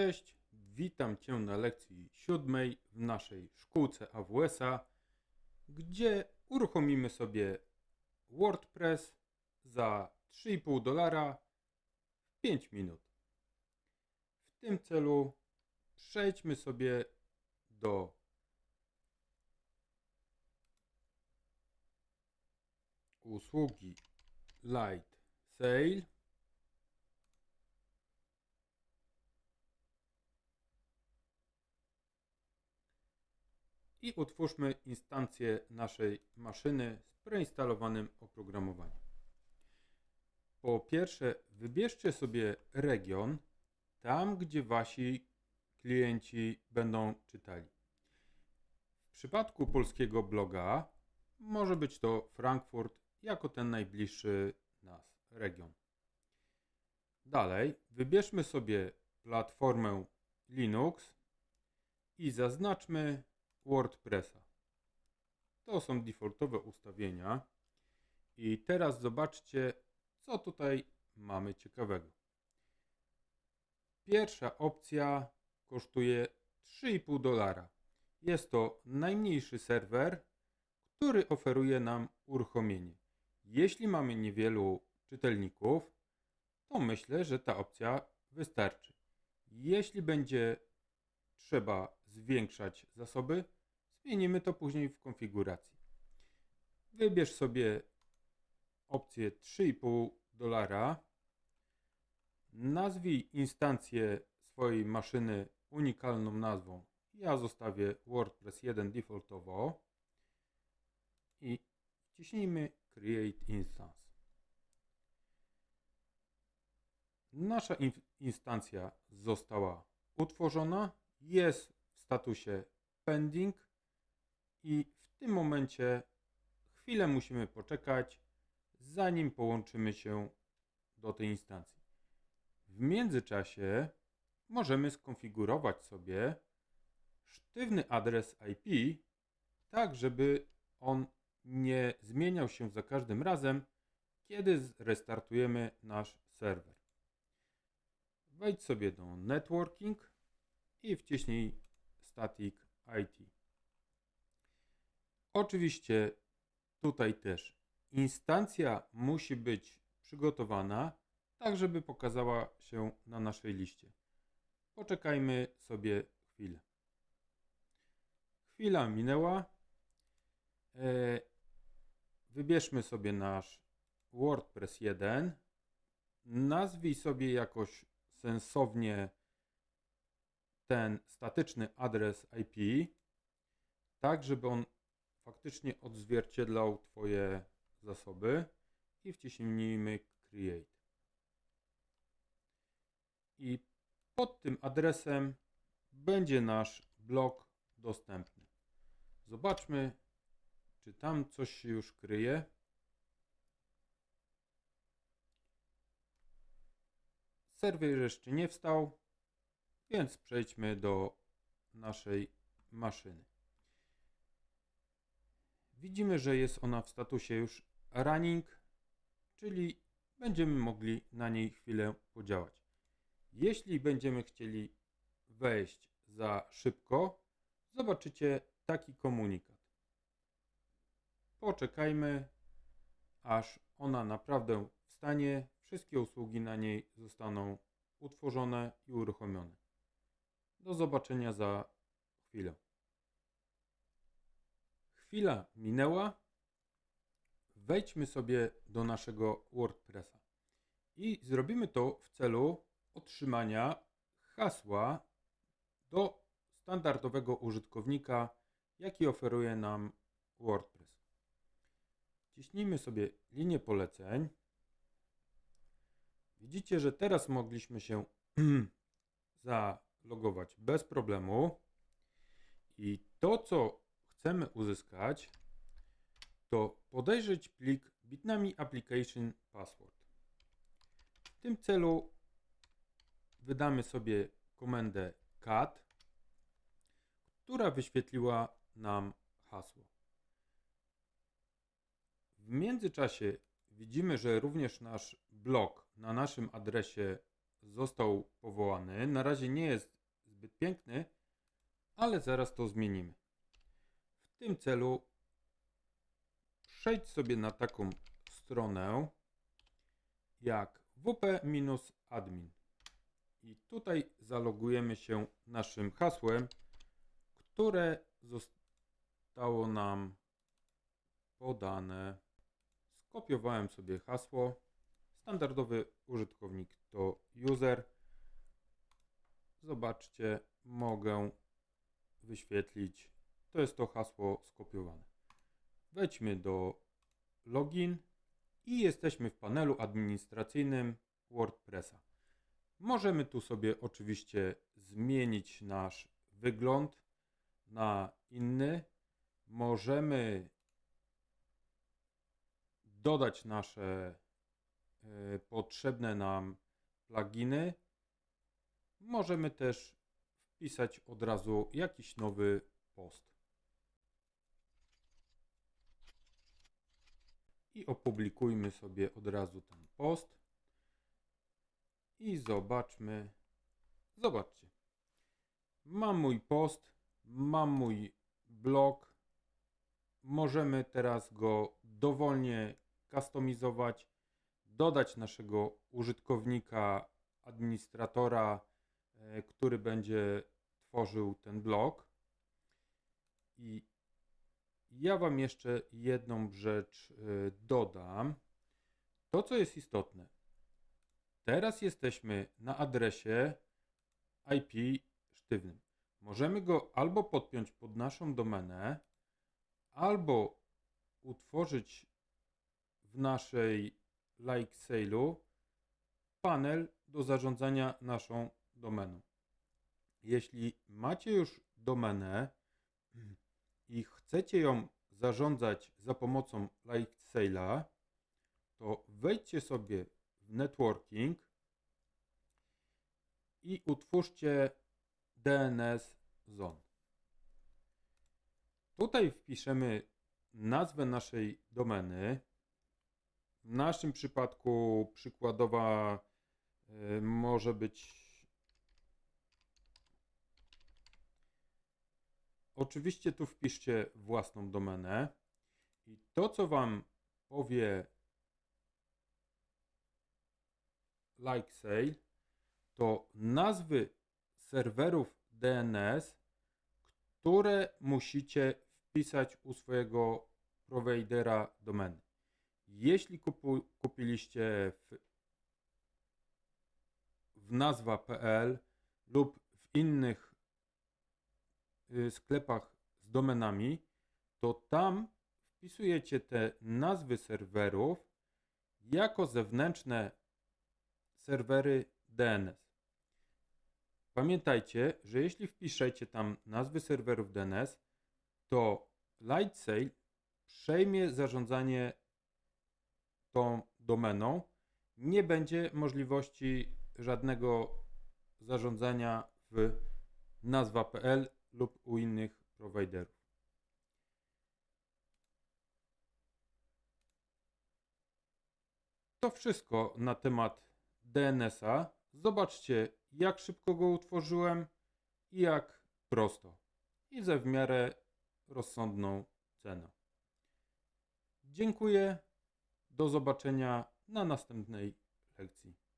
Cześć, witam Cię na lekcji siódmej w naszej szkółce AWS-a, gdzie uruchomimy sobie WordPress za 3,5 dolara w 5 minut. W tym celu przejdźmy sobie do usługi Light Sale. I utwórzmy instancję naszej maszyny z preinstalowanym oprogramowaniem. Po pierwsze, wybierzcie sobie region, tam gdzie wasi klienci będą czytali. W przypadku polskiego bloga może być to Frankfurt jako ten najbliższy nas region. Dalej, wybierzmy sobie platformę Linux i zaznaczmy WordPressa. To są defaultowe ustawienia. I teraz zobaczcie, co tutaj mamy ciekawego. Pierwsza opcja kosztuje 3,5 dolara. Jest to najmniejszy serwer, który oferuje nam uruchomienie. Jeśli mamy niewielu czytelników, to myślę, że ta opcja wystarczy. Jeśli będzie trzeba zwiększać zasoby, zmienimy to później w konfiguracji. Wybierz sobie opcję 3,5 dolara. Nazwij instancję swojej maszyny unikalną nazwą. Ja zostawię WordPress 1 defaultowo i wciśnijmy Create Instance. Nasza in- instancja została utworzona, jest statusie pending i w tym momencie chwilę musimy poczekać, zanim połączymy się do tej instancji. W międzyczasie możemy skonfigurować sobie sztywny adres IP, tak żeby on nie zmieniał się za każdym razem, kiedy restartujemy nasz serwer. Wejdź sobie do networking i wciśnij static IT. Oczywiście tutaj też instancja musi być przygotowana tak, żeby pokazała się na naszej liście. Poczekajmy sobie chwilę. Chwila minęła. E, Wybierzmy sobie nasz WordPress 1. Nazwij sobie jakoś sensownie ten statyczny adres IP, tak żeby on faktycznie odzwierciedlał Twoje zasoby i wciśnijmy Create. I pod tym adresem będzie nasz blok dostępny. Zobaczmy, czy tam coś się już kryje. Serwer jeszcze nie wstał, więc przejdźmy do naszej maszyny. Widzimy, że jest ona w statusie już running, czyli będziemy mogli na niej chwilę podziałać. Jeśli będziemy chcieli wejść za szybko, zobaczycie taki komunikat. Poczekajmy, aż ona naprawdę wstanie. Wszystkie usługi na niej zostaną utworzone i uruchomione. Do zobaczenia za chwilę. Chwila minęła. Wejdźmy sobie do naszego WordPressa i zrobimy to w celu otrzymania hasła do standardowego użytkownika, jaki oferuje nam WordPress. Ciśnijmy sobie linię poleceń. Widzicie, że teraz mogliśmy się zalogować bez problemu. I to, co chcemy uzyskać, to podejrzeć plik bitnami application password. W tym celu wydamy sobie komendę cat, która wyświetliła nam hasło. W międzyczasie widzimy, że również nasz blog na naszym adresie został powołany. Na razie nie jest zbyt piękny, ale zaraz to zmienimy. W tym celu przejdź sobie na taką stronę jak wp-admin. I tutaj zalogujemy się naszym hasłem, które zostało nam podane. Skopiowałem sobie hasło. Standardowy użytkownik to user. Zobaczcie, mogę wyświetlić. To jest to hasło skopiowane. Wejdźmy do login i jesteśmy w panelu administracyjnym WordPressa. Możemy tu sobie oczywiście zmienić nasz wygląd na inny. Możemy dodać nasze potrzebne nam pluginy. Możemy też wpisać od razu jakiś nowy post. I opublikujmy sobie od razu ten post. I zobaczmy. Zobaczcie. Mam mój post, mam mój blog. Możemy teraz go dowolnie kustomizować, dodać naszego użytkownika, administratora, e, który będzie tworzył ten blog. I ja Wam jeszcze jedną rzecz e, dodam. To, co jest istotne. Teraz jesteśmy na adresie IP sztywnym. Możemy go albo podpiąć pod naszą domenę, albo utworzyć w naszej like sale'u panel do zarządzania naszą domeną. Jeśli macie już domenę i chcecie ją zarządzać za pomocą like sale'a, to wejdźcie sobie w networking i utwórzcie DNS zone. Tutaj wpiszemy nazwę naszej domeny. W naszym przypadku przykładowa y, może być. Oczywiście tu wpiszcie własną domenę i to, co Wam powie like sale, to nazwy serwerów DNS, które musicie wpisać u swojego prowajdera domeny. Jeśli kupu, kupiliście w, w nazwa.pl lub w innych y, sklepach z domenami, to tam wpisujecie te nazwy serwerów jako zewnętrzne serwery DNS. Pamiętajcie, że jeśli wpiszecie tam nazwy serwerów DNS, to Lightsail przejmie zarządzanie tą domeną. Nie będzie możliwości żadnego zarządzania w nazwa.pl lub u innych prowajderów. To wszystko na temat DNS-a. Zobaczcie, jak szybko go utworzyłem i jak prosto. I ze w miarę rozsądną ceną. Dziękuję. Do zobaczenia na następnej lekcji.